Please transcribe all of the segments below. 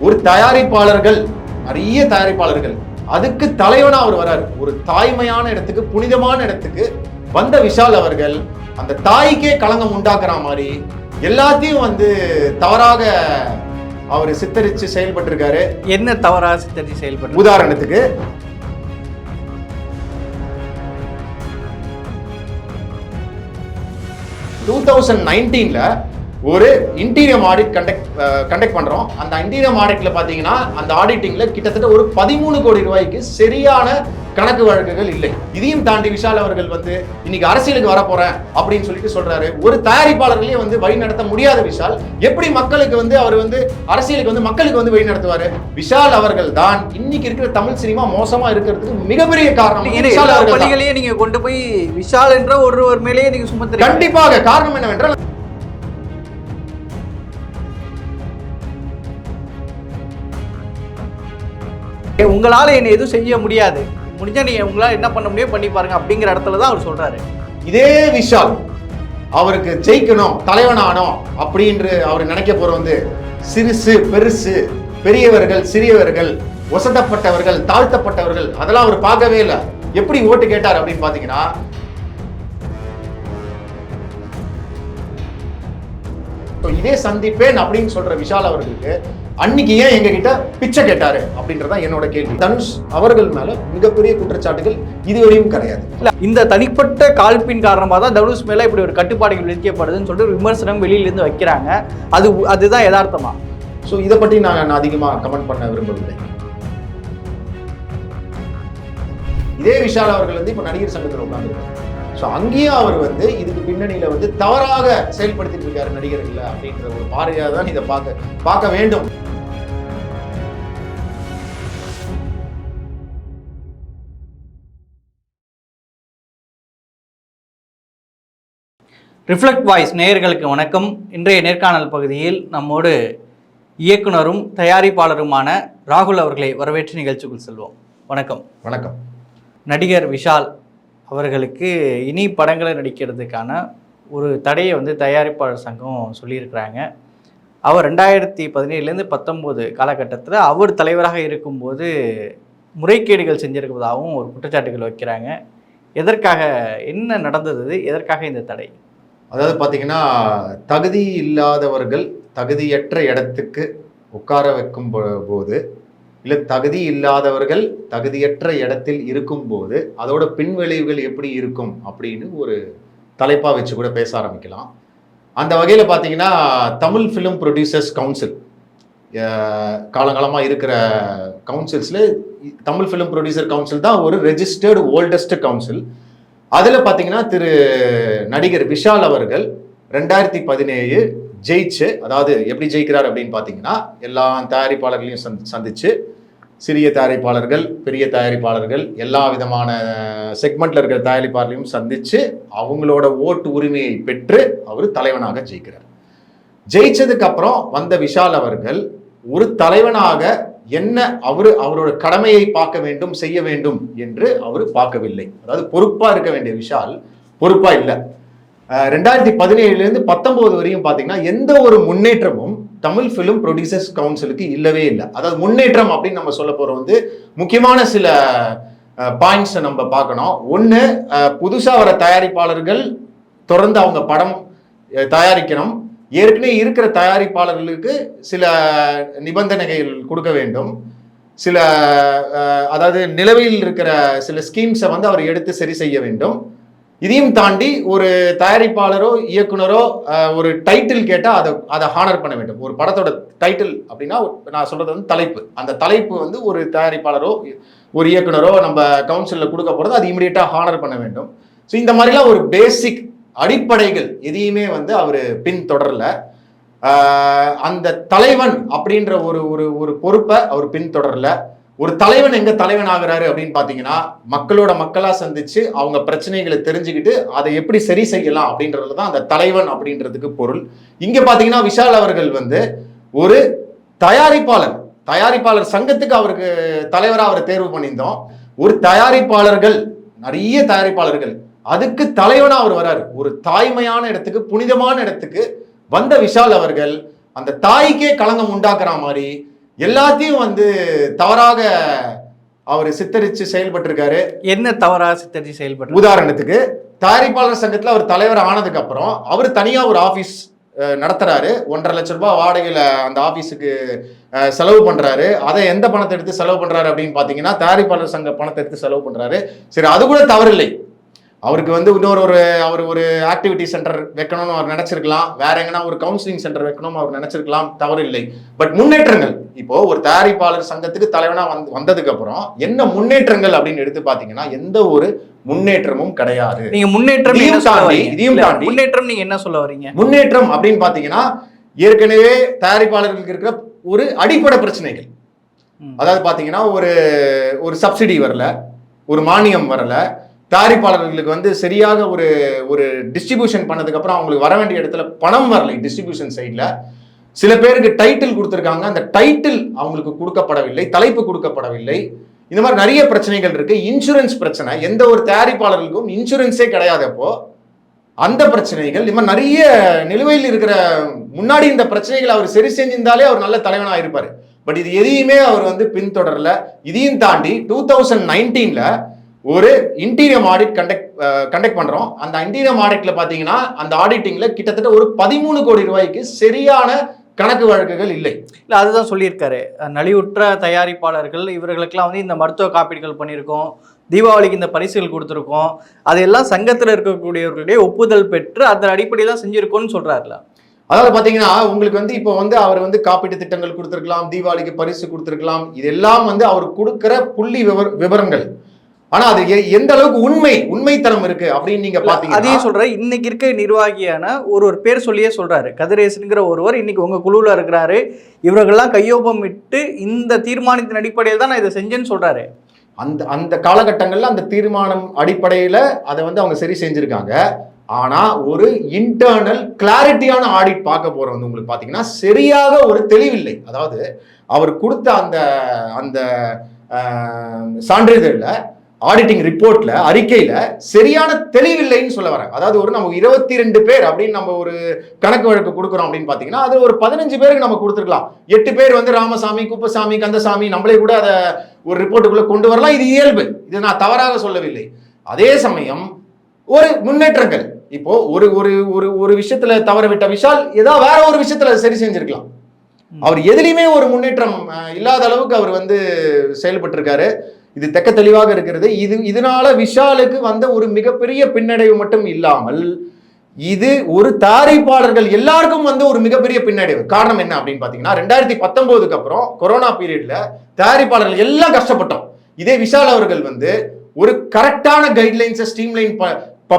ஒரு தயாரிப்பாளர்கள் நிறைய தயாரிப்பாளர்கள் அதுக்கு தலைவனா அவர் வராரு. ஒரு தாய்மையான இடத்துக்கு புனிதமான இடத்துக்கு வந்த விஷால் அவர்கள் அந்த தாய்க்கே களங்கம் உண்டாக்குற மாதிரி எல்லாத்தையும் வந்து தவறாக அவர் சித்தரிச்சு செயல்பட்டு இருக்காரு என்ன தவறா சித்தரித்து செயல்பட்டு உதாரணத்துக்கு டூ தௌசண்ட் நைன்டீன்ல ஒரு இன்டீரியம் ஆடிட் கண்டக்ட் கண்டக்ட் பண்றோம். அந்த இன்டீரியம் ஆடிட்ல பாத்தீங்கன்னா அந்த ஆடிட்டிங்ல கிட்டத்தட்ட ஒரு பதிமூணு கோடி ரூபாய்க்கு சரியான கணக்கு வழக்குகள் இல்லை. இதையும் தாண்டி விஷால் அவர்கள் வந்து இன்னைக்கு அரசியலுக்கு வர போறேன் அப்படின்னு சொல்லிட்டு சொல்றாரு. ஒரு தயாரிப்பாளர்களே வந்து வழி நடத்த முடியாத விஷால். எப்படி மக்களுக்கு வந்து அவர் வந்து அரசியலுக்கு வந்து மக்களுக்கு வந்து வழி நடத்துவாரு? விஷால் அவர்கள் தான் இன்னைக்கு இருக்கிற தமிழ் சினிமா மோசமா இருக்கிறதுக்கு மிகப்பெரிய காரணம். விஷால். பள்ளிகளையும் நீங்க கொண்டு போய் விஷால் என்ற ஒருவர் மேலேயே நீங்க சுமத்துறீங்க கண்டிப்பாக. காரணம் என்னவென்றால் உங்களால என்னை எதுவும் செய்ய முடியாது. முடிஞ்சால் நீ உங்களால் என்ன பண்ண முடியும் பண்ணி பாருங்க அப்படிங்கிற இடத்துல தான் அவர் சொல்றாரு. இதே விஷால் அவருக்கு ஜெயிக்கணும் தலைவனானோம் அப்படின்று அவர் நினைக்க போற வந்து சிறுசு பெருசு பெரியவர்கள் சிறியவர்கள் ஒசட்டப்பட்டவர்கள் தாழ்த்தப்பட்டவர்கள் அதெல்லாம் அவர் பார்க்கவே இல்லை. எப்படி ஓட்டு கேட்டார் அப்படின்னு பாத்தீங்கன்னா இதே சந்திப்பேன் அப்படின்னு சொல்ற விஷால் அவர்களுக்கு அன்னைக்கு ஏன் எங்க கிட்ட பிச்சை கேட்டாரு அப்படின்றதா என்னோட கேள்வி. தனுஷ் அவர்கள் மேல மிகப்பெரிய குற்றச்சாட்டுகள் இதுவரையும் கிடையாது. இல்ல இந்த தனிப்பட்ட காழ்ப்பின் காரணமா தான் தனுஷ் மேல இப்படி ஒரு கட்டுப்பாடுகள் விதிக்கப்படுதுன்னு சொல்லிட்டு விமர்சனம் வெளியில இருந்து வைக்கிறாங்க. அது அதுதான் யதார்த்தமா? ஸோ இதை பற்றி நான் நான் அதிகமாக கமெண்ட் பண்ண விரும்பவில்லை. இதே விஷால் அவர்கள் வந்து இப்போ நடிகர் சங்கத்தில் உட்காந்துருக்காங்க ஸோ அங்கேயும் அவர் வந்து இதுக்கு பின்னணியில வந்து தவறாக செயல்படுத்திட்டு இருக்காரு நடிகர்கள் அப்படின்ற ஒரு பார்வையாக தான் இதை பார்க்க பார்க்க வேண்டும். ரிஃப்ளெக்ட் வாய்ஸ் நேயர்களுக்கு வணக்கம். இன்றைய நேர்காணல் பகுதியில் நம்மோடு இயக்குனரும் தயாரிப்பாளருமான ராகுல் அவர்களை வரவேற்று நிகழ்ச்சிக்குள் செல்வோம். வணக்கம். வணக்கம். நடிகர் விஷால் அவர்களுக்கு இனி படங்களை நடிக்கிறதுக்கான ஒரு தடையை வந்து தயாரிப்பாளர் சங்கம் சொல்லியிருக்கிறாங்க. அவர் ரெண்டாயிரத்தி பதினேழுலேருந்து பத்தொம்போது காலகட்டத்தில் அவர் தலைவராக இருக்கும்போது முறைகேடுகள் செஞ்சிருப்பதாகவும் ஒரு குற்றச்சாட்டுகள் வைக்கிறாங்க. எதற்காக என்ன நடந்தது எதற்காக இந்த தடை? அதாவது பார்த்தீங்கன்னா தகுதி இல்லாதவர்கள் தகுதியற்ற இடத்துக்கு உட்கார வைக்கும் போது இல்லை தகுதி இல்லாதவர்கள் தகுதியற்ற இடத்தில் இருக்கும்போது அதோட பின்விளைவுகள் எப்படி இருக்கும் அப்படின்னு ஒரு தலைப்பாக வச்சு கூட பேச ஆரம்பிக்கலாம். அந்த வகையில் பார்த்தீங்கன்னா தமிழ் ஃபிலிம் ப்ரொடியூசர்ஸ் கவுன்சில் காலங்காலமாக இருக்கிற கவுன்சில்ஸில் தமிழ் ஃபிலிம் ப்ரொடியூசர் கவுன்சில் தான் ஒரு ரெஜிஸ்டர்டு ஓல்டஸ்ட் கவுன்சில் அதில் பார்த்தீங்கன்னா திரு நடிகர் விஷால் அவர்கள் ரெண்டாயிரத்தி பதினேழு ஜெயிச்சு அதாவது எப்படி ஜெயிக்கிறார் அப்படின்னு பார்த்தீங்கன்னா எல்லா தயாரிப்பாளர்களையும் சந் சந்திச்சு சிறிய தயாரிப்பாளர்கள் பெரிய தயாரிப்பாளர்கள் எல்லா விதமான செக்மெண்ட்டில் இருக்கிற தயாரிப்பாளர்களையும் சந்தித்து அவங்களோட ஓட்டு உரிமையை பெற்று அவர் தலைவனாக ஜெயிக்கிறார். ஜெயிச்சதுக்கு அப்புறம் வந்த விஷால் அவர்கள் ஒரு தலைவனாக என்ன அவர் அவரோட கடமையை பார்க்க வேண்டும் செய்ய வேண்டும் என்று அவர் பார்க்கவில்லை. அதாவது பொறுப்பா இருக்க வேண்டிய விஷால் பொறுப்பா இல்லை. ரெண்டாயிரத்தி பதினேழுலேருந்து பத்தொன்பது வரையும் பார்த்தீங்கன்னா எந்த ஒரு முன்னேற்றமும் தமிழ் ஃபிலிம் ப்ரொடியூசர்ஸ் கவுன்சிலுக்கு இல்லவே இல்லை. அதாவது முன்னேற்றம் அப்படின்னு நம்ம சொல்ல போறோம் வந்து முக்கியமான சில பாயிண்ட்ஸை நம்ம பார்க்கணும். ஒன்று புதுசாக வர தயாரிப்பாளர்கள் தொடர்ந்து அவங்க படம் தயாரிக்கணும். ஏற்கனவே இருக்கிற தயாரிப்பாளர்களுக்கு சில நிபந்தனைகள் கொடுக்க வேண்டும். சில அதாவது நிலவையில் இருக்கிற சில ஸ்கீம்ஸை வந்து அவர் எடுத்து சரி செய்ய வேண்டும். இதையும் தாண்டி ஒரு தயாரிப்பாளரோ இயக்குனரோ ஒரு டைட்டில் கேட்டால் அதை அதை ஹானர் பண்ண வேண்டும். ஒரு படத்தோட டைட்டில் அப்படின்னா நான் சொல்றது வந்து தலைப்பு. அந்த தலைப்பு வந்து ஒரு தயாரிப்பாளரோ ஒரு இயக்குனரோ நம்ம கவுன்சிலில் கொடுக்க போகிறது அது இமீடியட்டாக ஹானர் பண்ண வேண்டும். ஸோ இந்த மாதிரிலாம் ஒரு பேசிக் அடிப்படைகள் எதையுமே வந்து அவர் பின்தொடரல. அந்த தலைவன் அப்படின்ற ஒரு ஒரு ஒரு பொறுப்பை அவர் பின்தொடரல. ஒரு தலைவன் எங்க தலைவன் ஆகுறாரு அப்படின்னு பாத்தீங்கன்னா மக்களோட மக்களா சந்திச்சு அவங்க பிரச்சனைகளை தெரிஞ்சுக்கிட்டு அதை எப்படி சரி செய்யலாம் அப்படின்றதுல தான் அந்த தலைவன் அப்படின்றதுக்கு பொருள். இங்க பாத்தீங்கன்னா விஷால் அவர்கள் வந்து ஒரு தயாரிப்பாளர். தயாரிப்பாளர் சங்கத்துக்கு அவருக்கு தலைவரா அவரை தேர்வு பண்ணியிருந்தோம். ஒரு தயாரிப்பாளர்கள் நிறைய தயாரிப்பாளர்கள் அதுக்கு தலைவனா அவர் வராரு. ஒரு தாய்மையான இடத்துக்கு புனிதமான இடத்துக்கு வந்த விஷால் அவர்கள் அந்த தாய்க்கே களங்கம் உண்டாக்குற மாதிரி எல்லாத்தையும் வந்து தவறாக அவர் சித்தரிச்சு செயல்பட்டிருக்காரு. என்ன தவறாக சித்தரிச்சு செயல்பட்டு உதாரணத்துக்கு தயாரிப்பாளர் சங்கத்துல அவர் தலைவர் ஆனதுக்கு அப்புறம் அவர் தனியா ஒரு ஆபீஸ் நடத்துறாரு. ஒன்றரை லட்ச ரூபாய் வாடகையில அந்த ஆபீஸுக்கு அஹ், செலவு பண்றாரு. அதை எந்த பணத்தை எடுத்து செலவு பண்றாரு அப்படின்னு பாத்தீங்கன்னா தயாரிப்பாளர் சங்க பணத்தை எடுத்து செலவு பண்றாரு. சரி அது கூட தவறில்லை. அவருக்கு வந்து இன்னொரு ஒரு அவர் ஒரு ஆக்டிவிட்டி சென்டர் வைக்கணும்னு அவர் நினைச்சிருக்கலாம். வேற எங்கன்னா ஒரு கவுன்சிலிங் சென்டர் வைக்கணும் அவர் நினைச்சிருக்கலாம். தவறில்லை பட் முன்னேற்றங்கள். இப்போ ஒரு தயாரிப்பாளர் சங்கத்துக்கு தலைவனா வந்து வந்ததுக்கு அப்புறம் என்ன முன்னேற்றங்கள் அப்படின்னு எடுத்து பாத்தீங்கன்னா எந்த ஒரு முன்னேற்றமும் கிடையாது. நீங்க முன்னேற்றம் இதையும் தாண்டி- இல்ல, தாண்டி- முன்னேற்றம் நீங்க என்ன சொல்ல வரீங்க? முன்னேற்றம் அப்படின்னு பாத்தீங்கன்னா ஏற்கனவே தயாரிப்பாளர்களுக்கு இருக்கிற ஒரு அடிப்படை பிரச்சனைகள். அதாவது பாத்தீங்கன்னா ஒரு ஒரு சப்சிடி வரல ஒரு மானியம் வரல தயாரிப்பாளர்களுக்கு வந்து சரியாக ஒரு ஒரு டிஸ்ட்ரிபியூஷன் பண்ணதுக்கப்புறம் அவங்களுக்கு வர வேண்டிய இடத்துல பணம் வரலை டிஸ்ட்ரிபியூஷன் சைடில் சில பேருக்கு டைட்டில் கொடுத்துருக்காங்க. அந்த டைட்டில் அவங்களுக்கு கொடுக்கப்படவில்லை தலைப்பு கொடுக்கப்படவில்லை. இந்த மாதிரி நிறைய பிரச்சனைகள் இருக்கு. இன்சூரன்ஸ் பிரச்சனை. எந்த ஒரு தயாரிப்பாளர்களுக்கும் இன்சூரன்ஸே கிடையாது அப்போ. அந்த பிரச்சனைகள் இந்த மாதிரி நிறைய நிலுவையில் இருக்கிற முன்னாடி இந்த பிரச்சனைகளை அவர் சரி செஞ்சிருந்தாலே அவர் நல்ல தலைவனாக இருப்பார். பட் இது எதையுமே அவர் வந்து பின்தொடரல. இதையும் தாண்டி டூ தௌசண்ட் நைன்டீன்ல ஒரு இன்டீரியம் ஆடிட் கண்டக்ட் கண்டக்ட் பண்றோம். அந்த இன்டீரியம் ஆடிட்ல பாத்தீங்கன்னா அந்த ஆடிட்டிங்ல கிட்டத்தட்ட ஒரு பதிமூணு கோடி ரூபாய்க்கு சரியான கணக்கு வழக்குகள் இல்லை. இல்ல அதுதான் சொல்லியிருக்காரு. நலிவுற்ற தயாரிப்பாளர்கள் இவர்களுக்கெல்லாம் வந்து இந்த மருத்துவ காப்பீடுகள் பண்ணியிருக்கோம். தீபாவளிக்கு இந்த பரிசுகள் கொடுத்துருக்கோம். அதெல்லாம் சங்கத்தில் இருக்கக்கூடியவர்களுடைய ஒப்புதல் பெற்று அதன் அடிப்படையில் தான் செஞ்சிருக்கோம்னு சொல்றாருல. அதாவது பாத்தீங்கன்னா உங்களுக்கு வந்து இப்போ வந்து அவர் வந்து காப்பீட்டு திட்டங்கள் கொடுத்திருக்கலாம் தீபாவளிக்கு பரிசு கொடுத்திருக்கலாம். இதெல்லாம் வந்து அவர் கொடுக்கிற புள்ளி விவர விவரங்கள். ஆனா அது எந்த அளவுக்கு உண்மை உண்மைத்தனம் இருக்கு அப்படின்னு நீங்க பாத்தீங்கன்னா அதையும் சொல்றாரு இன்னைக்கு இருக்க நிர்வாகியான ஒரு ஒரு பேர் சொல்லியே சொல்றாரு. கதிரேசனுங்கிற ஒருவர் இன்னைக்கு உங்க குழுவில் இருக்கிறாரு. இவர்கள்லாம் கையொப்பம் விட்டு இந்த தீர்மானத்தின் அடிப்படையில் தான் நான் இதை செஞ்சேன்னு சொல்றாரு. அந்த அந்த காலகட்டங்கள்ல அந்த தீர்மானம் அடிப்படையில அதை வந்து அவங்க சரி செஞ்சிருக்காங்க. ஆனா ஒரு இன்டர்னல் கிளாரிட்டியான ஆடிட் பார்க்க போற வந்து உங்களுக்கு பாத்தீங்கன்னா சரியாக ஒரு தெளிவில்லை. அதாவது அவர் கொடுத்த அந்த அந்த சான்றிதழ்ல ஆடிட்டிங் ரிப்போர்ட்ல அறிக்கையில சரியான தெளிவில்லைன்னு சொல்ல வரேன் அதாவது ஒரு நம்ம இருபத்தி ரெண்டு பேர் அப்படின்னு நம்ம ஒரு கணக்கு வழக்கு கொடுக்குறோம் அப்படின்னு பாத்தீங்கன்னா அது ஒரு பதினஞ்சு பேருக்கு நம்ம கொடுத்துருக்கலாம். எட்டு பேர் வந்து ராமசாமி குப்பசாமி கந்தசாமி நம்மளே கூட அதை ஒரு ரிப்போர்ட்டுக்குள்ள கொண்டு வரலாம். இது இயல்பு. இது நான் தவறாக சொல்லவில்லை. அதே சமயம் ஒரு முன்னேற்றங்கள். இப்போ ஒரு ஒரு ஒரு ஒரு விஷயத்துல தவற விட்ட விஷால் ஏதோ வேற ஒரு விஷயத்துல சரி செஞ்சிருக்கலாம். அவர் எதுலையுமே ஒரு முன்னேற்றம் இல்லாத அளவுக்கு அவர் வந்து செயல்பட்டிருக்காரு. இது தெக்க தெளிவாக இருக்கிறது. இது இதனால விஷாலுக்கு வந்த ஒரு மிகப்பெரிய பின்னடைவு மட்டும் இல்லாமல் இது ஒரு தயாரிப்பாளர்கள் எல்லாருக்கும் வந்து ஒரு மிகப்பெரிய பின்னடைவு. காரணம் என்ன அப்படின்னு பாத்தீங்கன்னா ரெண்டாயிரத்தி பத்தொன்பதுக்கு அப்புறம் கொரோனா பீரியட்ல தயாரிப்பாளர்கள் எல்லாம் கஷ்டப்பட்டோம். இதே விஷால் அவர்கள் வந்து ஒரு கரெக்டான கைட்லைன்ஸை ஸ்ட்ரீம்லைன்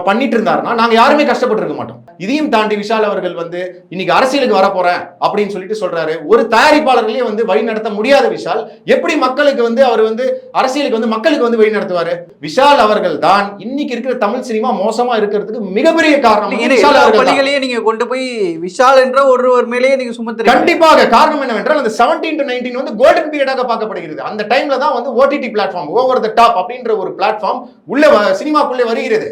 பண்ணிட்டு இருந்தாருன்னா நாங்க யாருமே கஷ்டப்பட்டு இருக்க மாட்டோம். இதையும் தாண்டி விஷால் அவர்கள் வந்து இன்னைக்கு அரசியலுக்கு வர போறேன் அப்படின்னு சொல்லிட்டு சொல்றாரு. ஒரு தயாரிப்பாளர்களே வந்து வழி நடத்த முடியாத விஷால். எப்படி மக்களுக்கு வந்து அவர் வந்து அரசியலுக்கு வந்து மக்களுக்கு வந்து வழி நடத்துவாரு? விஷால் அவர்கள் தான் இன்னைக்கு இருக்கிற தமிழ் சினிமா மோசமா இருக்கிறதுக்கு மிகப்பெரிய காரணம். பள்ளிகளையும் நீங்க கொண்டு போய் விஷால் என்ற ஒருவர் மேலேயே நீங்க சுமத்துறீங்க. கண்டிப்பாக. காரணம் என்னவென்றால் அந்த 17 டு நைன்டீன் வந்து கோல்டன் பீரியடாக பார்க்கப்படுகிறது. அந்த டைம்ல தான் வந்து OTT platform over the top அப்படின்ற ஒரு பிளாட்ஃபார்ம் உள்ள சினிமாக்குள்ளே வருகிறது.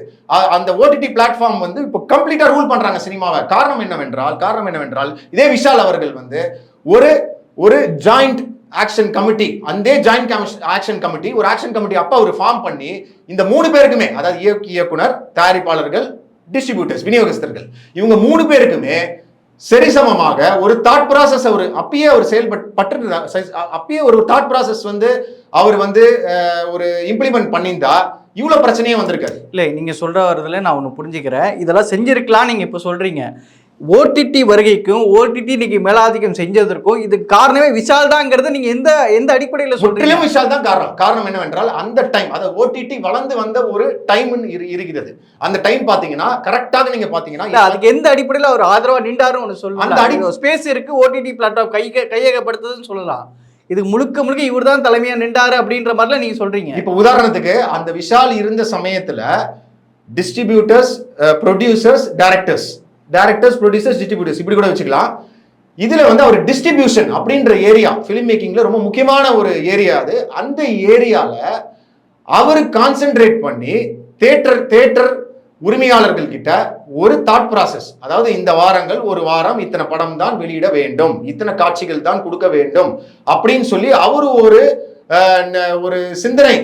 அந்த ஓடிடி பிளாட்ஃபார்ம் வந்து இப்போ கம்ப்ளீட்டாக ரூல் பண்ணுறாங்க சினிமாவை. காரணம் என்னவென்றால் காரணம் என்னவென்றால் இதே விஷால் அவர்கள் வந்து ஒரு ஒரு ஜாயிண்ட் ஆக்ஷன் கமிட்டி அந்த ஜாயிண்ட் ஆக்ஷன் கமிட்டி ஒரு ஆக்ஷன் கமிட்டி அப்போ அவர் ஃபார்ம் பண்ணி இந்த மூணு பேருக்குமே அதாவது இயக்கு- இயக்குனர் தயாரிப்பாளர்கள் டிஸ்ட்ரிபியூட்டர்ஸ் விநியோகஸ்தர்கள் இவங்க மூணு பேருக்குமே சரிசமமாக ஒரு தாட் ப்ராசஸ் அவர் அப்பயே அவர் செயல்பட்டு அப்பயே ஒரு தாட் ப்ராசஸ் வந்து அவர் வந்து ஒரு இம்ப்ளிமெண்ட் பண்ணியிருந்தா இவ்வளவு பிரச்சனையே வந்திருக்காது. இல்லை நீங்க சொல்ற வரதுல நான் ஒன்று புரிஞ்சுக்கிறேன். இதெல்லாம் செஞ்சிருக்கலாம் நீங்க இப்போ சொல்றீங்க. ஓடிடி வருகைக்கும் ஓடிடி இன்னைக்கு மேலாதிக்கம் செஞ்சதற்கும் இதுக்கு காரணமே விஷால் தாங்கிறத நீங்க எந்த எந்த அடிப்படையில் சொல்றீங்க? விஷால் தான் காரணம். காரணம் என்னவென்றால் அந்த டைம் அதாவது ஓடிடி வளர்ந்து வந்த ஒரு டைம் இருக்கிறது. அந்த டைம் பாத்தீங்கன்னா கரெக்டாக நீங்க பாத்தீங்கன்னா அதுக்கு எந்த அடிப்படையில் அவர் ஆதரவா நின்றாருன்னு ஒன்று அந்த சொல்லலாம் ஸ்பேஸ் இருக்கு ஓடிடி பிளாட்ஃபார்ம் கை கையகப்படுத்துதுன்னு சொல்லலாம். இது முழுக்க முழுக்க இவர் தான் தலைமையா நின்றாரு அப்படின்ற மாதிரிலாம் நீங்க சொல்றீங்க. இப்ப உதாரணத்துக்கு அந்த விஷால் இருந்த சமயத்துல distributors producers directors directors producers distributors இப்படி கூட வச்சுக்கலாம். இதுல வந்து அவர் டிஸ்ட்ரிபியூஷன் அப்படின்ற ஏரியா ஃபிலிம் மேக்கிங்ல ரொம்ப முக்கியமான ஒரு ஏரியா அது. அந்த ஏரியால அவர் கான்சென்ட்ரேட் பண்ணி தேட்டர் தேட்டர் உரிமையாளர்கள் கிட்ட ஒரு தாட் ப்ராசஸ் அதாவது இந்த வாரங்கள் ஒரு வாரம் இத்தனை படம் தான் வெளியிட வேண்டும் இத்தனை காட்சிகள் தான் கொடுக்க வேண்டும் அப்படின்னு சொல்லி அவர் ஒரு ஒரு சிந்தனை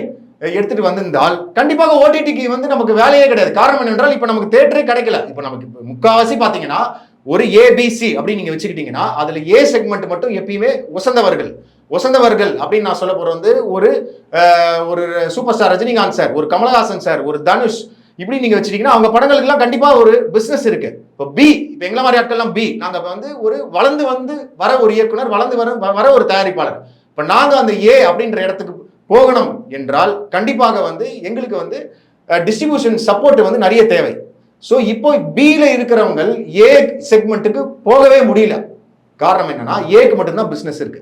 எடுத்துட்டு வந்திருந்தால் கண்டிப்பாக ஓடிடிக்கு வந்து நமக்கு வேலையே கிடையாது. காரணம் என்னென்றால் இப்போ நமக்கு தேட்டரே கிடைக்கல. இப்போ நமக்கு முக்காவாசி பார்த்தீங்கன்னா ஒரு ஏபிசி அப்படின்னு நீங்கள் வச்சுக்கிட்டீங்கன்னா அதில் ஏ செக்மெண்ட் மட்டும் எப்பயுமே உசந்தவர்கள் உசந்தவர்கள் அப்படின்னு நான் சொல்ல போகிற வந்து ஒரு ஒரு சூப்பர் ஸ்டார் ரஜினிகாந்த் சார் ஒரு கமலஹாசன் சார் ஒரு தனுஷ் இப்படி நீங்க வச்சிட்டீங்கன்னா அவங்க படங்களுக்கெல்லாம் கண்டிப்பா ஒரு பிசினஸ் இருக்கு. இப்போ பி இப்போ எங்களை மாதிரி ஆட்கள்லாம் பி நாங்க வந்து ஒரு வளர்ந்து வந்து வர ஒரு இயக்குனர் வளர்ந்து வர வர ஒரு தயாரிப்பாளர். இப்போ நாங்க அந்த ஏ அப்படின்ற இடத்துக்கு போகணும் என்றால் கண்டிப்பாக வந்து எங்களுக்கு வந்து டிஸ்ட்ரிபியூஷன் சப்போர்ட் வந்து நிறைய தேவை. ஸோ இப்போ பியில் இருக்கிறவங்க ஏ செக்மெண்ட்டுக்கு போகவே முடியல. காரணம் என்னன்னா ஏக்கு மட்டும்தான் பிசினஸ் இருக்கு.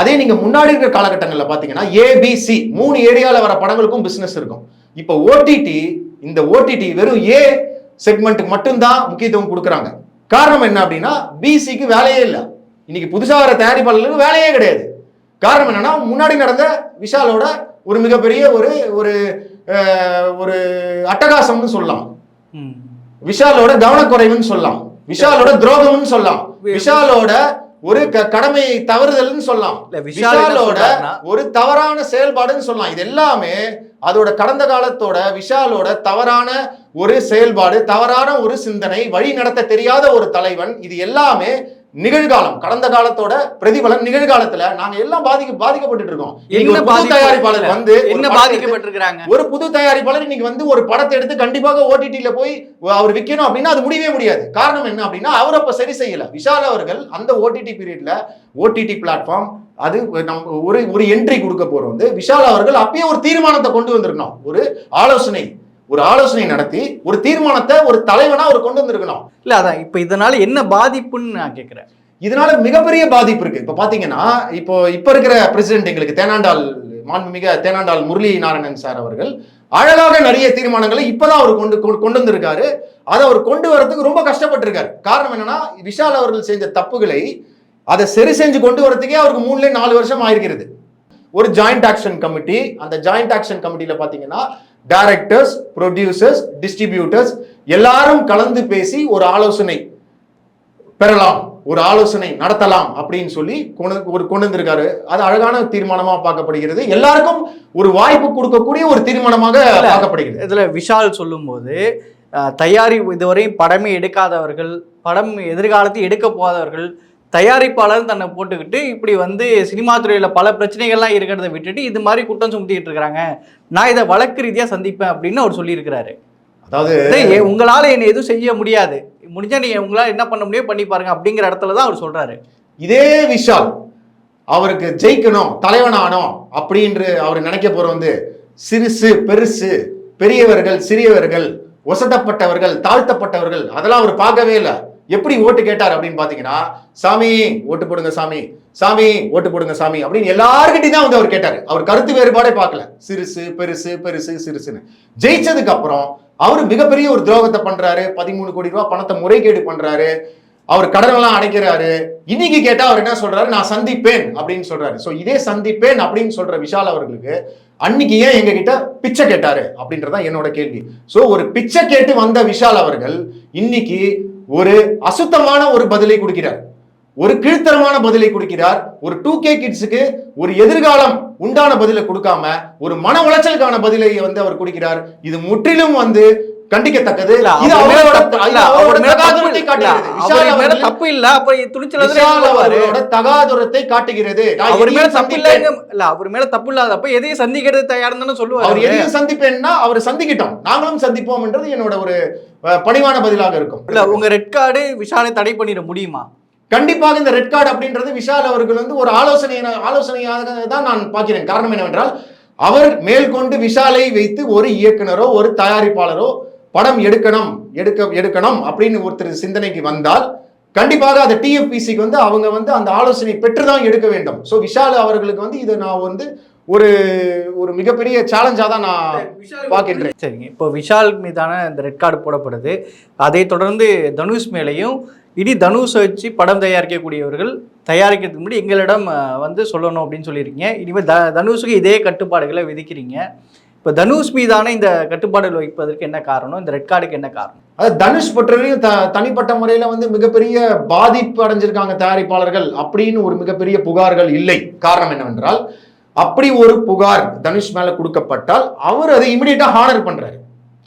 அதே நீங்க முன்னாடி இருக்கிற காலகட்டங்களில் பார்த்தீங்கன்னா ஏபிசி மூணு ஏரியாவில் வர படங்களுக்கும் பிசினஸ் இருக்கும். இப்போ ஓடிடி இந்த ஓடிடி வெறும் ஏ செக்மெண்ட்டுக்கு மட்டும்தான் முக்கியத்துவம் கொடுக்குறாங்க. காரணம் என்ன அப்படின்னா பிசிக்கு வேலையே இல்லை. இன்னைக்கு புதுசாக வர தயாரிப்பாளர்களுக்கு வேலையே கிடையாது. காரணம் என்னன்னா முன்னாடி நடந்த விஷாலோட ஒரு மிகப்பெரிய ஒரு ஒரு ஒரு அட்டகாசம்னு சொல்லலாம். ம். விஷாலோட கவனக்குறைவுன்னு சொல்லலாம். விஷாலோட துரோகம்னு சொல்லலாம். விஷாலோட ஒரு கடமை தவறுதல்னு சொல்லலாம். விஷாலோட ஒரு தவறான செயல்பாடுன்னு சொல்லலாம். இது எல்லாமே அதோட கடந்த காலத்தோட விஷாலோட தவறான ஒரு செயல்பாடு தவறான ஒரு சிந்தனை வழி நடத்த தெரியாத ஒரு தலைவன் இது எல்லாமே நிகழ்காலம். கடந்த காலத்தோட பிரதிபலன் நிகழ்காலத்துல நாங்க எல்லாம் பாதிக்க பாதிக்கப்பட்டு இருக்கோம். என்ன புது? தயாரிப்பாளர் வந்து என்ன பாதிக்கப்பட்டிருக்கிறாங்க? ஒரு புது தயாரிப்பாளர் இன்னைக்கு வந்து ஒரு படத்தை எடுத்து கண்டிப்பாக ஓடிடில போய் அவர் விற்கணும் அப்படின்னா அது முடியவே முடியாது. காரணம் என்ன அப்படின்னா அவர் அப்ப சரி செய்யல. விஷால் அவர்கள் அந்த ஓடிடி பீரியட்ல ஓடிடி பிளாட்ஃபார்ம் அது நம்ம ஒரு ஒரு என்ட்ரி கொடுக்க போறோம் வந்து விஷால் அவர்கள் அப்பயே ஒரு தீர்மானத்தை கொண்டு வந்திருக்கணும். ஒரு ஆலோசனை ஒரு ஆலோசனை நடத்தி ஒரு தீர்மானத்தை ஒரு தலைவனா அவர் கொண்டு வந்திருக்கணும். இல்ல அதான் இப்ப இதனால என்ன பாதிப்புன்னு நான் கேக்குறேன். இதனால மிகப்பெரிய பாதிப்பு இருக்கு. இப்ப பாத்தீங்கன்னா இப்போ இப்ப இருக்கிற பிரசிடென்ட் எங்களுக்கு தேனாண்டால் மாண்புமிக தேனாண்டால் முரளி நாராயணன் சார் அவர்கள் அழகாக நிறைய தீர்மானங்களை இப்பதான் அவர் கொண்டு கொண்டு- கொண்டு வந்திருக்காரு. அதை அவர் கொண்டு வரதுக்கு ரொம்ப கஷ்டப்பட்டிருக்காரு. காரணம் என்னன்னா விஷால் அவர்கள் செஞ்ச தப்புகளை அதை சரி செஞ்சு கொண்டு வரதுக்கே அவருக்கு மூணுல நாலு வருஷம் ஆயிருக்கிறது. ஒரு ஜாயிண்ட் ஆக்ஷன் கமிட்டி அந்த ஜாயிண்ட் ஆக்ஷன் கமிட்டியில பாத்தீங்கன்னா டைரக்டர்ஸ் ப்ரொடியூசர்ஸ் டிஸ்ட்ரிபியூட்டர்ஸ் எல்லாரும் கலந்து பேசி ஒரு ஆலோசனை பெறலாம் ஒரு ஆலோசனை நடத்தலாம் அப்படின்னு சொல்லி ஒரு கொண்டு வந்திருக்காரு. அது அழகான தீர்மானமா பார்க்கப்படுகிறது. எல்லாருக்கும் ஒரு வாய்ப்பு கொடுக்கக்கூடிய ஒரு தீர்மானமாக. பார்க்கப்படுகிறது. இதுல விஷால் சொல்லும்போது தயாரி இதுவரையும் படமே எடுக்காதவர்கள் படம் எதிர்காலத்தில் எடுக்க போகாதவர்கள் தயாரிப்பாளர் தன்னை போட்டுக்கிட்டு இப்படி வந்து சினிமா துறையில பல பிரச்சனைகள்லாம் இருக்கிறத விட்டுட்டு இது மாதிரி குற்றம் சுமத்திட்டு இருக்கிறாங்க. நான் இதை வழக்கு ரீதியா சந்திப்பேன் அப்படின்னு அவர் சொல்லியிருக்கிறாரு. அதாவது உங்களால என்ன எதுவும் செய்ய முடியாது. முடிஞ்சா நீங்க உங்களால என்ன பண்ண முடியும் பண்ணி பாருங்க அப்படிங்கிற இடத்துல தான் அவர் சொல்றாரு. இதே விஷால் அவருக்கு ஜெயிக்கணும் தலைவனானோம் அப்படின்று அவர் நினைக்க போற வந்து சிறுசு பெருசு பெரியவர்கள் சிறியவர்கள் ஒசட்டப்பட்டவர்கள் தாழ்த்தப்பட்டவர்கள் அதெல்லாம் அவர் பார்க்கவே இல்லை. எப்படி ஓட்டு கேட்டார் அப்படின்னு பாத்தீங்கன்னா சாமி ஓட்டு போடுங்க சாமி சாமி ஓட்டு போடுங்க சாமி அப்படின்னு எல்லாருக்கிட்டையும் தான் வந்து அவர் கேட்டார். அவர் கருத்து வேறுபாடே பார்க்கல. சிறுசு பெருசு பெருசு சிறுசுன்னு. ஜெயிச்சதுக்கு அப்புறம் அவர் மிகப்பெரிய ஒரு துரோகத்தை பண்றாரு. பதிமூணு கோடி ரூபாய் பணத்தை முறைகேடு பண்றாரு. அவர் கடனெல்லாம் அடைக்கிறாரு. இன்னைக்கு கேட்டா அவர் என்ன சொல்றாரு? நான் சந்திப்பேன் அப்படின்னு சொல்றாரு. சோ இதே சந்திப்பேன் அப்படின்னு சொல்ற விஷால் அவர்களுக்கு அன்னைக்கு ஏன் எங்க கிட்ட பிச்சை கேட்டாரு அப்படின்றதான் என்னோட கேள்வி. சோ ஒரு பிச்சை கேட்டு வந்த விஷால் அவர்கள் இன்னைக்கு ஒரு அசுத்தமான ஒரு பதிலை கொடுக்கிறார். ஒரு கீழ்த்தரமான பதிலை கொடுக்கிறார். ஒரு டூ கே கிட்ஸுக்கு ஒரு எதிர்காலம் உண்டான பதிலை கொடுக்காம ஒரு மன உளைச்சலுக்கான பதிலை வந்து அவர் கொடுக்கிறார். இது முற்றிலும் வந்து கண்டிக்கத்தக்கது. இல்ல, தப்பு- இல்ல, இல்ல. இல்ல அப்ப துணிச்சல தகாதுரத்தை காட்டுகிறது. அவர் மேல தப்பு. இல்லைங்க இல்ல அவர் மேல தப்பு இல்லாதப்ப எதையும் சந்திக்கிறது தயார்னு தானே அவர் சொல்லுவாரு எதையும் சந்திப்பேன்னா அவர் சந்திக்கிட்டோம். நாங்களும் சந்திப்போம் என்றது என்னோட ஒரு பணிவான பதிலாக இருக்கும். இல்ல உங்க ரெட் கார்டு விஷாலை தடை பண்ணிட முடியுமா? கண்டிப்பாக இந்த ரெட் கார்டு அப்படின்றது விஷால் அவர்கள் வந்து ஒரு ஆலோசனை ஆலோசனையாக தான் நான் பார்க்கிறேன். காரணம் என்னவென்றால் அவர் மேற்கொண்டு விஷாலை வைத்து ஒரு இயக்குனரோ ஒரு தயாரிப்பாளரோ படம் எடுக்கணும் எடுக்க எடுக்கணும் அப்படின்னு ஒருத்தர் சிந்தனைக்கு வந்தால் கண்டிப்பாக அந்த டிஎஃப்பிசிக்கு வந்து அவங்க வந்து அந்த ஆலோசனை பெற்று தான் எடுக்க வேண்டும். ஸோ விஷால் அவர்களுக்கு வந்து இதை நான் வந்து ஒரு ஒரு மிகப்பெரிய சேலஞ்சாக தான் நான் பார்க்கின்றேன். சரிங்க. இப்போ விஷால் மீதான இந்த ரெட் கார்டு போடப்படுது. அதை தொடர்ந்து தனுஷ் மேலேயும் இனி தனுஷை வச்சு படம் தயாரிக்கக்கூடியவர்கள் தயாரிக்கிறதுக்கு முன்னாடி எங்களிடம் வந்து சொல்லணும் அப்படின்னு சொல்லியிருக்கீங்க. இனிமேல் த தனுஷுக்கு இதே கட்டுப்பாடுகளை விதிக்கிறீங்க. இப்போ தனுஷ் மீதான இந்த கட்டுப்பாடுகள் வைப்பதற்கு என்ன காரணம்? இந்த ரெட் கார்டுக்கு என்ன காரணம்? அது தனுஷ் பொறுத்தவரையும் த தனிப்பட்ட முறையில் வந்து மிகப்பெரிய பாதிப்பு அடைஞ்சிருக்காங்க தயாரிப்பாளர்கள் அப்படின்னு ஒரு மிகப்பெரிய புகார்கள் இல்லை. காரணம் என்னவென்றால் அப்படி ஒரு புகார் தனுஷ் மேலே கொடுக்கப்பட்டால் அவர் அதை இமிடியேட்டாக ஹானர் பண்ணுறாரு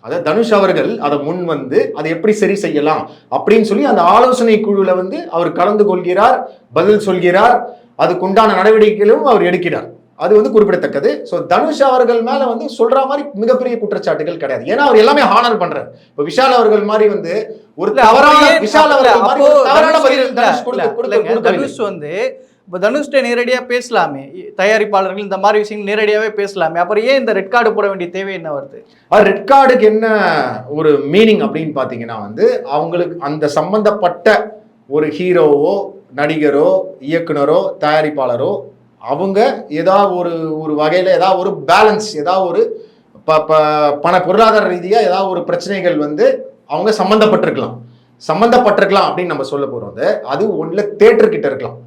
அதை தனுஷ் அவர்கள் அதை முன் வந்து அதை எப்படி சரி செய்யலாம் அப்படின்னு சொல்லி அந்த ஆலோசனை குழுவில் வந்து அவர் கலந்து கொள்கிறார் பதில் சொல்கிறார் அதுக்குண்டான நடவடிக்கைகளும் அவர் எடுக்கிறார். அது வந்து குறிப்பிடத்தக்கது. ஸோ தனுஷ் அவர்கள் மேல வந்து சொல்ற மாதிரி மிகப்பெரிய குற்றச்சாட்டுகள் கிடையாது. ஏன்னா அவர் எல்லாமே ஹானர் பண்றாரு. இப்ப விஷால் அவர்கள் மாதிரி வந்து ஒரு தவறான விஷால் அவர்கள் தனுஷ் வந்து இப்போ தனுஷ்ட நேரடியா பேசலாமே. தயாரிப்பாளர்கள் இந்த மாதிரி விஷயங்கள் நேரடியாவே பேசலாமே. அப்புறம் ஏன் இந்த ரெட் கார்டு போட வேண்டிய தேவை என்ன வருது? அது ரெட் கார்டுக்கு என்ன ஒரு மீனிங் அப்படின்னு பார்த்தீங்கன்னா வந்து அவங்களுக்கு அந்த சம்பந்தப்பட்ட ஒரு ஹீரோவோ நடிகரோ இயக்குனரோ தயாரிப்பாளரோ அவங்க ஏதாவது ஒரு ஒரு வகையில் ஏதாவது ஒரு பேலன்ஸ் ஏதாவது ஒரு ப ப- பண பொருளாதார ரீதியாக ஏதாவது ஒரு பிரச்சனைகள் வந்து அவங்க சம்மந்தப்பட்டிருக்கலாம் சம்மந்தப்பட்டிருக்கலாம் அப்படின்னு நம்ம சொல்ல போகிறோம் வந்து அது ஒன்றில் தேட்டர்கிட்ட இருக்கலாம்.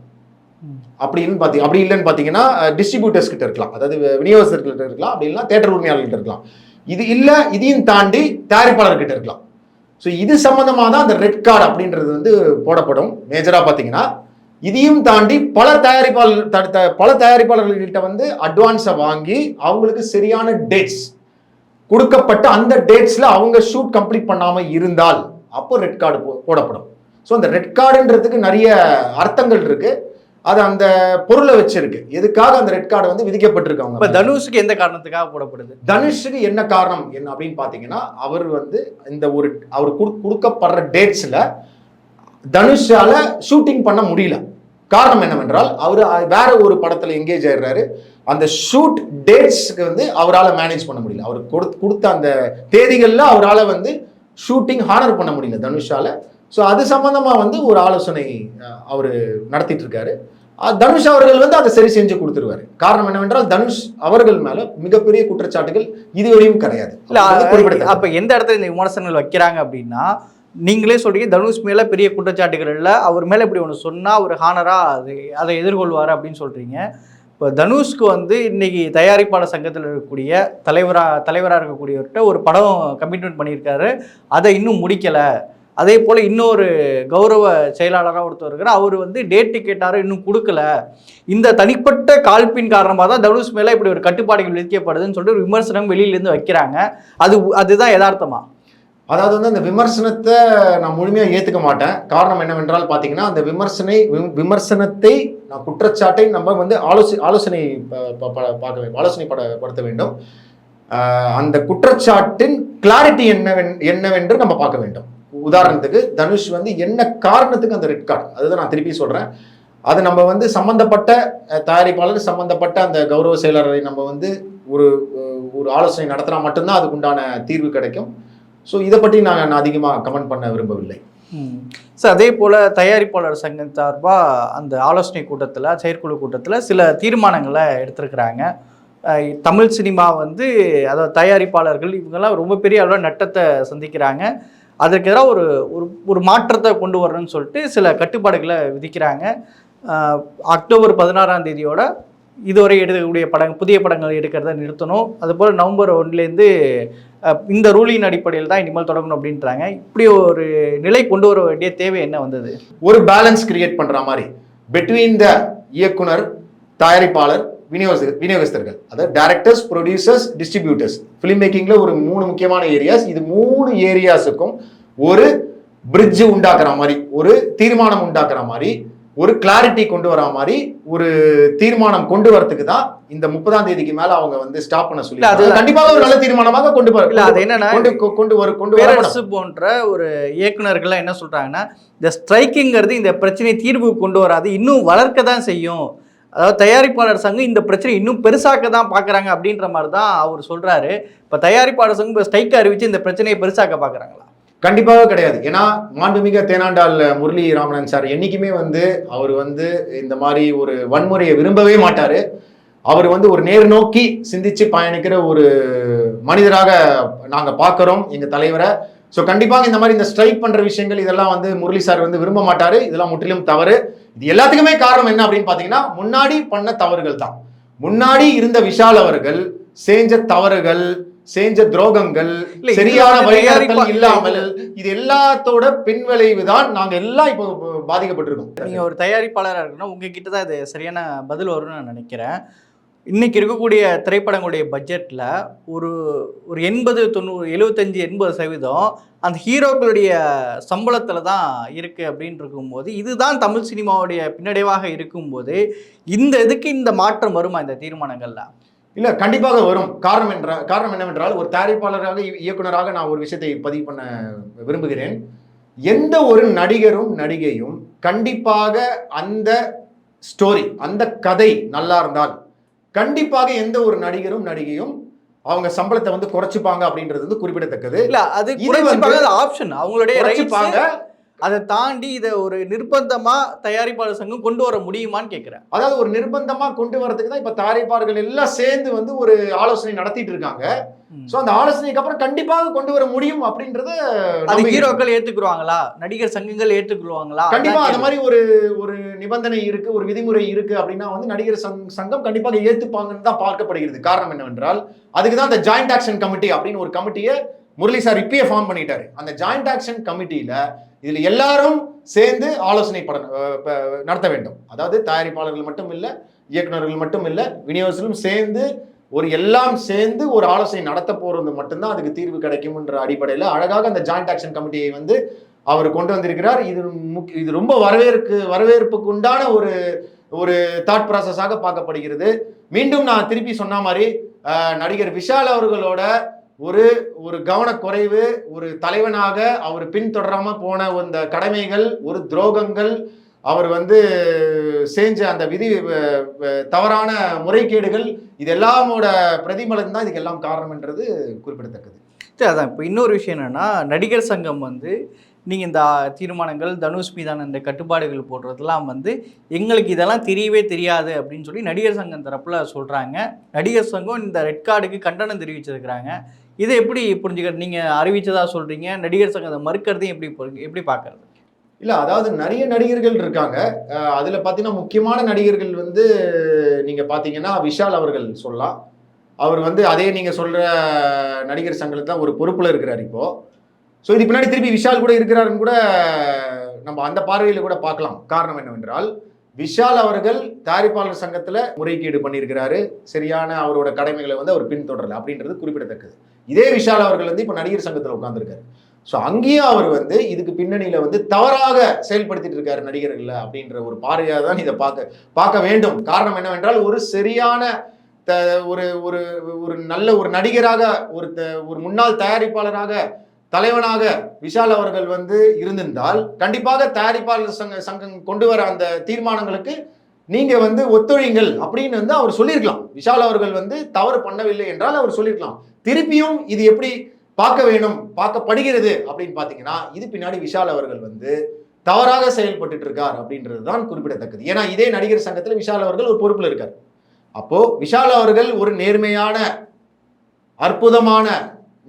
அப்படின்னு பார்த்தி அப்படி இல்லைன்னு பார்த்தீங்கன்னா டிஸ்ட்ரிபியூட்டர்ஸ் கிட்ட இருக்கலாம். அதாவது விநியோகஸ்தர்கிட்ட இருக்கலாம். அப்படி இல்லைனா தேட்டர் உரிமையாளர்கிட்ட இருக்கலாம். இது இல்லை இதையும் தாண்டி தயாரிப்பாளர்கிட்ட இருக்கலாம். ஸோ இது சம்மந்தமாக தான் அந்த ரெட் கார்டு அப்படின்றது வந்து போடப்படும். மேஜராக பார்த்தீங்கன்னா இதையும் தாண்டி பல தயாரிப்பாளர் பல தயாரிப்பாளர்கள்கிட்ட வந்து அட்வான்ஸை வாங்கி அவங்களுக்கு சரியான டேட்ஸ் கொடுக்கப்பட்ட அந்த டேட்ஸில் அவங்க ஷூட் கம்ப்ளீட் பண்ணாமல் இருந்தால் அப்போ ரெட் கார்டு போடப்படும். ஸோ அந்த ரெட் கார்டுன்றதுக்கு நிறைய அர்த்தங்கள் இருக்கு. அது அந்த பொருளை வச்சிருக்கு. எதுக்காக அந்த ரெட் கார்டு வந்து இப்ப விதிக்கப்பட்டிருக்காங்க தனுஷுக்கு எந்த காரணத்துக்காக போடப்படுது? தனுஷுக்கு என்ன காரணம் என்ன அப்படின்னு பார்த்தீங்கன்னா அவர் வந்து இந்த ஒரு அவர் குடு- கொடுக்கப்படுற டேட்ஸில் தனுஷால ஷூட்டிங் பண்ண முடியல. காரணம் என்னவென்றால் அவர் வேற ஒரு படத்தில் எங்கேஜ் ஆயிடுறாரு. அந்த ஷூட் டேட்ஸ்க்கு வந்து அவரால் மேனேஜ் பண்ண முடியல. அவர் கொடுத்த கொடுத்த அந்த தேதிகளில் அவரால் வந்து ஷூட்டிங் ஹானர் பண்ண முடியல தனுஷால. ஸோ அது சம்பந்தமா வந்து ஒரு ஆலோசனை அவர் நடத்திட்டு இருக்காரு தனுஷ் அவர்கள் வந்து அதை சரி செஞ்சு கொடுத்துருவாரு. காரணம் என்னவென்றால் தனுஷ் அவர்கள் மேல மிகப்பெரிய குற்றச்சாட்டுகள் இதுவரையும் கிடையாது. அப்ப எந்த இடத்துல இந்த விமர்சனங்கள் வைக்கிறாங்க அப்படின்னா நீங்களே சொல்கிறீங்க தனுஷ் மேலே பெரிய குற்றச்சாட்டுகள் இல்லை அவர் மேலே இப்படி ஒன்று சொன்னால் அவர் ஹானராக அது அதை எதிர்கொள்வார் அப்படின்னு சொல்கிறீங்க இப்போ தனுஷ்க்கு வந்து இன்றைக்கி தயாரிப்பாளர் சங்கத்தில் இருக்கக்கூடிய தலைவராக தலைவராக இருக்கக்கூடியவர்கிட்ட ஒரு படம் கமிட்மெண்ட் பண்ணியிருக்காரு. அதை இன்னும் முடிக்கலை. அதே போல் இன்னொரு கௌரவ செயலாளராக ஒருத்தர் இருக்கிறார் அவர் வந்து டேட்டு கேட்டாரு இன்னும் கொடுக்கல. இந்த தனிப்பட்ட காழ்ப்பின் காரணமாக தான் தனுஷ் மேலே இப்படி ஒரு கட்டுப்பாடுகள் விதிக்கப்படுதுன்னு சொல்லிட்டு ஒரு விமர்சனம் வெளியிலேருந்து வைக்கிறாங்க. அது அதுதான் யதார்த்தமாக அதாவது வந்து அந்த விமர்சனத்தை நான் முழுமையாக ஏற்றுக்க மாட்டேன். காரணம் என்னவென்றால் பார்த்தீங்கன்னா அந்த விமர்சனை வி- விமர்சனத்தை நான் குற்றச்சாட்டை நம்ம வந்து ஆலோசி ஆலோசனை ப- ப- பார்க்க வேண்டும். ஆலோசனை பட படுத்த வேண்டும். அந்த குற்றச்சாட்டின் கிளாரிட்டி என்னவென் என்னவென்று நம்ம பார்க்க வேண்டும். உதாரணத்துக்கு தனுஷ் வந்து என்ன காரணத்துக்கு அந்த ரெட் கார்டு அதுதான் நான் திருப்பி சொல்கிறேன் அது நம்ம வந்து சம்மந்தப்பட்ட தயாரிப்பாளர் சம்மந்தப்பட்ட அந்த கௌரவ செயலாளரை நம்ம வந்து ஒரு ஒரு ஆலோசனை நடத்தினா மட்டும்தான் அதுக்குண்டான தீர்வு கிடைக்கும். ஸோ இதை பற்றி நான் நான் அதிகமாக கமெண்ட் பண்ண விரும்பவில்லை. சார் அதே போல் தயாரிப்பாளர் சங்கம் சார்பாக அந்த ஆலோசனை கூட்டத்தில் செயற்குழு கூட்டத்தில் சில தீர்மானங்களை எடுத்திருக்கிறாங்க. தமிழ் சினிமா வந்து அதாவது தயாரிப்பாளர்கள் இவங்கெல்லாம் ரொம்ப பெரிய அளவில் நட்டத்தை சந்திக்கிறாங்க. அதற்கு எதிராக ஒரு ஒரு ஒரு மாற்றத்தை கொண்டு வரணும்னு சொல்லிட்டு சில கட்டுப்பாடுகளை விதிக்கிறாங்க. அக்டோபர் பதினாறாம் தேதியோட இதுவரை எடுக்கக்கூடிய படங்கள் புதிய படங்கள் எடுக்கிறத நிறுத்தணும். அதுபோல் நவம்பர் ஒன்றுலேருந்து இந்த ரூலின் அடிப்படையில் தான் இனிமேல் தொடங்கணும் அப்படின்றாங்க. இப்படி ஒரு நிலை கொண்டு வர வேண்டிய தேவை என்ன வந்தது? ஒரு பேலன்ஸ் கிரியேட் பண்ற மாதிரி. பிட்வீன் த இயக்குனர் தயாரிப்பாளர் விநியோக விநியோகஸ்தர்கள். அதாவது டேரக்டர்ஸ் ப்ரொடியூசர்ஸ் டிஸ்ட்ரிபியூட்டர்ஸ் ஃபிலிம் மேக்கிங்கில் ஒரு மூணு முக்கியமான ஏரியாஸ் இது மூணு ஏரியாஸுக்கும் ஒரு பிரிட்ஜ் உண்டாக்குற மாதிரி ஒரு தீர்மானம் உண்டாக்குற மாதிரி ஒரு கிளாரிட்டி கொண்டு வரா மாதிரி ஒரு தீர்மானம் கொண்டு வரதுக்கு தான் இந்த முப்பதாம் தேதிக்கு மேல அவங்க வந்து ஸ்டாப் பண்ண சொல்லி அது- கண்டிப்பாக ஒரு நல்ல தீர்மானமாக கொண்டு வர இல்ல அது என்னன்னா கொண்டு கொண்டு வர கொண்டு வர பேரரசு போன்ற ஒரு இயக்குனர்கள்லாம் என்ன சொல்றாங்கன்னா இந்த ஸ்ட்ரைக்குங்கிறது இந்த பிரச்சனையை தீர்வு கொண்டு வராது இன்னும் வளர்க்க தான் செய்யும். அதாவது தயாரிப்பாளர் சங்கம் இந்த பிரச்சனை இன்னும் பெருசாக்க தான் பார்க்குறாங்க அப்படின்ற மாதிரி தான் அவர் சொல்றாரு. இப்போ தயாரிப்பாளர் சங்கம் இப்போ ஸ்ட்ரைக் அறிவிச்சு இந்த பிரச்சனையை பெருசாக்க பார்க்குறாங்களா கண்டிப்பாக கிடையாது. ஏன்னா மாண்புமிக தேனாண்டால் முரளி ராமநாதன் சார் என்னைக்குமே வந்து அவர் வந்து இந்த மாதிரி ஒரு வன்முறையை விரும்பவே மாட்டார். அவர் வந்து ஒரு நேர் நோக்கி சிந்திச்சு பயணிக்கிற ஒரு மனிதராக நாங்கள் பார்க்குறோம் எங்கள் தலைவரை. ஸோ கண்டிப்பாக இந்த மாதிரி இந்த ஸ்ட்ரைக் பண்ணுற விஷயங்கள் இதெல்லாம் வந்து முரளி சார் வந்து விரும்ப மாட்டார். இதெல்லாம் முற்றிலும் தவறு. இது எல்லாத்துக்குமே காரணம் என்ன அப்படின்னு பார்த்தீங்கன்னா முன்னாடி பண்ண தவறுகள் தான். முன்னாடி இருந்த விஷால் அவர்கள் செஞ்ச தவறுகள் செஞ்ச துரோகங்கள் சரியான தயாரிப்பா- இல்லாமல் இது எல்லாத்தோட பின்விளைவு தான் நாங்க எல்லாம் இப்போ பாதிக்கப்பட்டிருக்கோம். நீங்க ஒரு தயாரிப்பாளராக இருக்கணும் உங்ககிட்ட தான் இது சரியான பதில் வரும்னு நான் நினைக்கிறேன். இன்னைக்கு இருக்கக்கூடிய திரைப்படங்களுடைய பட்ஜெட்டில் ஒரு ஒரு எண்பது தொண்ணூறு எழுபத்தஞ்சி எண்பது சதவீதம் அந்த ஹீரோக்களுடைய சம்பளத்தில் தான் இருக்குது அப்படின்னு இருக்கும்போது இதுதான் தமிழ் சினிமாவுடைய பின்னடைவாக இருக்கும்போது இந்த இதுக்கு இந்த மாற்றம் வருமா இந்த தீர்மானங்கள்ல? இல்ல கண்டிப்பாக வரும். காரணம் என்ற காரணம் என்னவென்றால் ஒரு தயாரிப்பாளராக இயக்குனராக நான் ஒரு விஷயத்தை பதிவு பண்ண விரும்புகிறேன். எந்த ஒரு நடிகரும் நடிகையும் கண்டிப்பாக அந்த ஸ்டோரி அந்த கதை நல்லா இருந்தால் கண்டிப்பாக எந்த ஒரு நடிகரும் நடிகையும் அவங்க சம்பளத்தை வந்து குறைச்சிப்பாங்க அப்படின்றது வந்து குறிப்பிடத்தக்கது. இல்ல அது ஆப்ஷன் அவங்களுடைய குறைச்சிப்பாங்க. அதை தாண்டி இதை ஒரு நிர்பந்தமா தயாரிப்பாளர் சங்கம் கொண்டு வர முடியுமான்னு கேட்குறேன் அதாவது ஒரு நிர்பந்தமா கொண்டு வரதுக்கு தான் இப்ப தயாரிப்பாளர்கள் எல்லாம் சேர்ந்து வந்து ஒரு ஆலோசனை நடத்திட்டு இருக்காங்க. சோ அந்த ஆலோசனைக்கு அப்புறம் கண்டிப்பாக கொண்டு வர முடியும் அப்படின்றத அது. ஹீரோக்கள் ஏத்துக்குருவாங்களா? நடிகர் சங்கங்கள் ஏற்றுக்கொள்வாங்களா கண்டிப்பா அந்த மாதிரி ஒரு ஒரு நிபந்தனை இருக்கு ஒரு விதிமுறை இருக்கு அப்படின்னா வந்து நடிகர் சங்- சங்கம் கண்டிப்பாக ஏத்துப்பாங்கன்னு தான் பார்க்கப்படுகிறது. காரணம் என்னவென்றால் அதுக்கு தான் அந்த ஜாயிண்ட் ஆக்ஷன் கமிட்டி அப்படின்னு ஒரு கமிட்டியை முரளி சார் இப்பயே ஃபார்ம் பண்ணிட்டாரு. அந்த ஜாயிண்ட் ஆக்ஷன் கமிட்டியில இதுல எல்லாரும் சேர்ந்து ஆலோசனை பட நடத்த வேண்டும். அதாவது தயாரிப்பாளர்கள் மட்டும் இல்ல இயக்குனர்கள் மட்டும் இல்ல விநியோகத்திலும் சேர்ந்து ஒரு எல்லாம் சேர்ந்து ஒரு ஆலோசனை நடத்த போறது மட்டும்தான் அதுக்கு தீர்வு கிடைக்கும்ன்ற அடிப்படையில் அழகாக அந்த ஜாயிண்ட் ஆக்ஷன் கமிட்டியை வந்து அவர் கொண்டு வந்திருக்கிறார். இது முக்கிய இது ரொம்ப வரவேற்கு வரவேற்புக்கு உண்டான ஒரு ஒரு தாட் ப்ராசஸாக பார்க்கப்படுகிறது. மீண்டும் நான் திருப்பி சொன்ன மாதிரி நடிகர் விஷால் அவர்களோட ஒரு ஒரு கவனக்குறைவு ஒரு தலைவனாக அவர் பின்தொடராம போன அந்த கடமைகள் ஒரு துரோகங்கள் அவர் வந்து செஞ்ச அந்த விதி தவறான முறைகேடுகள் இது எல்லாமோட பிரதிபலன் தான் இதுக்கெல்லாம் காரணம்ன்றது குறிப்பிடத்தக்கது. சரி, அதான். இப்போ இன்னொரு விஷயம் என்னன்னா நடிகர் சங்கம் வந்து நீங்கள் இந்த தீர்மானங்கள் தனுஷ் மீதான இந்த கட்டுப்பாடுகள் போடுறதெல்லாம் வந்து எங்களுக்கு இதெல்லாம் தெரியவே தெரியாது அப்படின்னு சொல்லி நடிகர் சங்கம் தரப்பில் சொல்கிறாங்க நடிகர் சங்கம் இந்த ரெட் கார்டுக்கு கண்டனம் தெரிவிச்சிருக்கிறாங்க. இதை எப்படி புரிஞ்சுக்கிறது நீங்கள் அறிவிச்சதா சொல்கிறீங்க நடிகர் சங்கத்தை மறுக்கிறதையும் எப்படி எப்படி பார்க்கறது? இல்லை அதாவது நிறைய நடிகர்கள் இருக்காங்க. அதில் பார்த்தீங்கன்னா முக்கியமான நடிகர்கள் வந்து நீங்கள் பார்த்தீங்கன்னா விஷால் அவர்கள் சொல்லலாம். அவர் வந்து அதே நீங்கள் சொல்கிற நடிகர் சங்கத்தில் தான் ஒரு பொறுப்பில் இருக்கிறார் இப்போது ஸோ இது பின்னாடி திருப்பி விஷால் கூட இருக்கிறாருன்னு கூட நம்ம அந்த பார்வையில் கூட பார்க்கலாம். காரணம் என்னவென்றால் விஷால் அவர்கள் தயாரிப்பாளர் சங்கத்தில் முறைகேடு பண்ணியிருக்கிறாரு. சரியான அவரோட கடமைகளை வந்து அவர் பின்தொடரல அப்படின்றது குறிப்பிடத்தக்கது. இதே விஷால் அவர்கள் வந்து இப்போ நடிகர் சங்கத்துல உட்காந்துருக்காரு ஸோ அங்கேயும் அவர் வந்து இதுக்கு பின்னணியில வந்து தவறாக செயல்படுத்திட்டு இருக்காரு நடிகர்கள் அப்படின்ற ஒரு பார்வையாக தான் இதை பார்க்க பார்க்க வேண்டும். காரணம் என்னவென்றால் ஒரு சரியான த- ஒரு ஒரு ஒரு நல்ல ஒரு நடிகராக ஒரு த- ஒரு முன்னாள் தயாரிப்பாளராக தலைவனாக விஷால் அவர்கள் வந்து இருந்திருந்தால் கண்டிப்பாக தயாரிப்பாளர் சங்க சங்கம் கொண்டு வர அந்த தீர்மானங்களுக்கு நீங்க வந்து ஒத்துழைங்கள் அப்படின்னு வந்து அவர் சொல்லியிருக்கலாம். விஷால் அவர்கள் வந்து தவறு பண்ணவில்லை என்றால் அவர் சொல்லியிருக்கலாம். திருப்பியும் இது எப்படி பார்க்க வேணும் பார்க்கப்படுகிறது அப்படின்னு பார்த்தீங்கன்னா இது பின்னாடி விஷால் அவர்கள் வந்து தவறாக செயல்பட்டு இருக்கார் அப்படின்றது தான் குறிப்பிடத்தக்கது. ஏன்னா இதே நடிகர் சங்கத்தில் விஷால் அவர்கள் ஒரு பொறுப்பில் இருக்கார். அப்போ விஷால் அவர்கள் ஒரு நேர்மையான அற்புதமான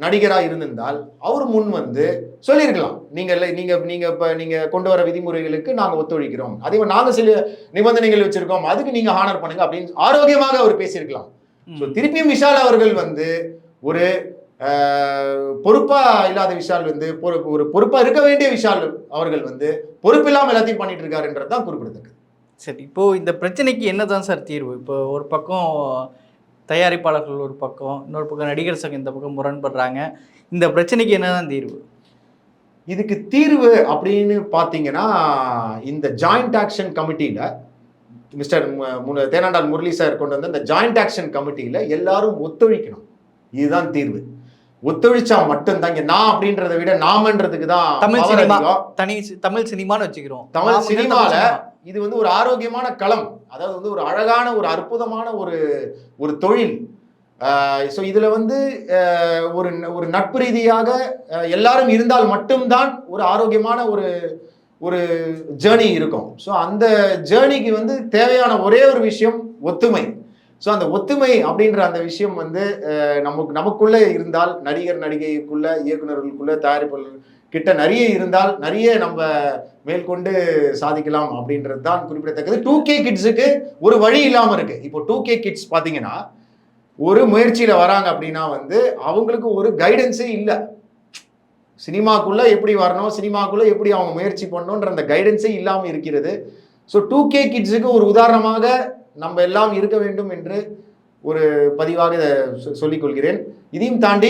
நடிகரா இருந்திருந்தால் அவர் முன் வந்து சொல்லியிருக்கலாம். நீங்க இல்ல நீங்க நீங்க இப்ப நீங்க கொண்டு வர விதிமுறைகளுக்கு நாங்க ஒத்துழைக்கிறோம். அதே மாதிரி நாங்க சில நிபந்தனைகள் வச்சிருக்கோம். அதுக்கு நீங்க ஹானர் பண்ணுங்க அப்படின்னு ஆரோக்கியமாக அவர் பேசியிருக்கலாம். ஸோ திருப்பியும் விஷால் அவர்கள் வந்து ஒரு பொறுப்பா இல்லாத விஷால் வந்து ஒரு பொறுப்பா இருக்க வேண்டிய விஷால் அவர்கள் வந்து பொறுப்பு இல்லாம எல்லாத்தையும் பண்ணிட்டு இருக்காருன்றது தான் குறிப்பிடத்தக்கது. சரி இப்போ இந்த பிரச்சனைக்கு என்னதான் சார் தீர்வு? இப்போ ஒரு பக்கம் தயாரிப்பாளர்கள் ஒரு பக்கம் இன்னொரு பக்கம் நடிகர் சங்கம் இந்த பக்கம் முரண்படுறாங்க. இந்த பிரச்சனைக்கு என்னதான் தீர்வு? இதுக்கு தீர்வு அப்படின்னு பார்த்தீங்கன்னா இந்த ஜாயிண்ட் ஆக்ஷன் கமிட்டியில் மிஸ்டர் மு- தேனாண்டால் முரளி சார் கொண்டு வந்த இந்த ஜாயிண்ட் ஆக்ஷன் கமிட்டியில் எல்லாரும் ஒத்துழைக்கணும். இதுதான் தீர்வு. ஒத்துழைச்சா மட்டும்தான் இங்க நான் அப்படின்றத விட நாமன்றதுக்கு தான் தமிழ் சினிமா. தனி தமிழ் சினிமான்னு வச்சுக்கிறோம். தமிழ் சினிமால சினிமா. இது வந்து ஒரு ஆரோக்கியமான களம். அதாவது வந்து ஒரு அழகான ஒரு அற்புதமான ஒரு ஒரு தொழில். ஸோ இதுல வந்து ஒரு ஒரு நட்பு ரீதியாக எல்லாரும் இருந்தால் மட்டும்தான் ஒரு ஆரோக்கியமான ஒரு ஒரு ஜேர்னி இருக்கும். ஸோ அந்த ஜேர்னிக்கு வந்து தேவையான ஒரே ஒரு விஷயம் ஒத்துமை. ஸோ அந்த ஒத்துமை அப்படின்ற அந்த விஷயம் வந்து நமக்கு நமக்குள்ள இருந்தால் நடிகர் நடிகைக்குள்ள இயக்குநர்களுக்குள்ள தயாரிப்பாளர்கள் கிட்ட நிறைய இருந்தால் நிறைய நம்ம மேற்கொண்டு சாதிக்கலாம் அப்படின்றது தான் குறிப்பிடத்தக்கது. டூ கே கிட்ஸுக்கு ஒரு வழி இல்லாமல் இருக்கு. இப்போ டூ கே கிட்ஸ் பார்த்தீங்கன்னா ஒரு முயற்சியில வராங்க அப்படின்னா வந்து அவங்களுக்கு ஒரு கைடன்ஸே இல்லை. சினிமாக்குள்ள எப்படி வரணும் சினிமாக்குள்ள எப்படி அவங்க முயற்சி பண்ணணுன்ற அந்த கைடன்ஸே இல்லாமல் இருக்கிறது. ஸோ டூ கே கிட்ஸுக்கு ஒரு உதாரணமாக நம்ம எல்லாம் இருக்க வேண்டும் என்று ஒரு பதிவாக இதை சொ- சொல்லிக் கொள்கிறேன் இதையும் தாண்டி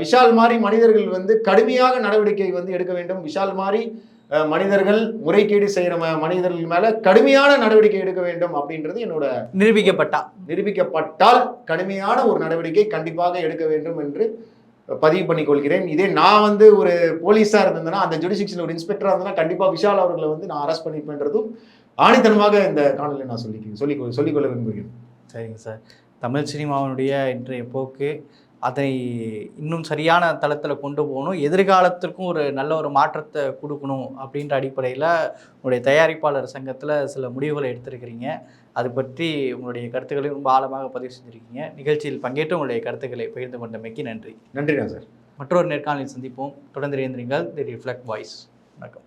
விஷால் மாதிரி மனிதர்கள் வந்து கடுமையாக நடவடிக்கை வந்து எடுக்க வேண்டும். விஷால் மாதிரி அஹ், மனிதர்கள் முறைகேடு செய்கிற மனிதர்கள் மேல கடுமையான நடவடிக்கை எடுக்க வேண்டும் அப்படின்றது என்னோட நிரூபிக்கப்பட்டா நிரூபிக்கப்பட்டால் கடுமையான ஒரு நடவடிக்கை கண்டிப்பாக எடுக்க வேண்டும் என்று பதிவு பண்ணிக் கொள்கிறேன் இதே நான் வந்து ஒரு போலீஸா இருந்தேன்னா அந்த ஜுடிஷியல் ஒரு இன்ஸ்பெக்டரா இருந்தேன்னா கண்டிப்பா விஷால் அவர்களை வந்து நான் அரெஸ்ட் பண்ணிப்பேன்றதும் ஆணித்தனமாக இந்த காணொலியை நான் சொல்லி சொல்லி சொல்லிக்கொள்ள விரும்புகிறேன். சரிங்க சார். தமிழ் சினிமாவினுடைய இன்றைய போக்கு அதை இன்னும் சரியான தளத்தில் கொண்டு போகணும். எதிர்காலத்திற்கும் ஒரு நல்ல ஒரு மாற்றத்தை கொடுக்கணும் அப்படின்ற அடிப்படையில் உங்களுடைய தயாரிப்பாளர் சங்கத்தில் சில முடிவுகளை எடுத்திருக்கிறீங்க. அது பற்றி உங்களுடைய கருத்துக்களை ரொம்ப ஆழமாக பதிவு செஞ்சுருக்கீங்க. நிகழ்ச்சியில் பங்கேற்று உங்களுடைய கருத்துக்களை பகிர்ந்து கொண்டமைக்கு நன்றி. நன்றிண்ணா சார். மற்றொரு நேர்காணலில் சந்திப்போம். தொடர்ந்து இணைந்திருங்கள். தி ரிஃப்ளெக்ட் வாய்ஸ் வணக்கம்.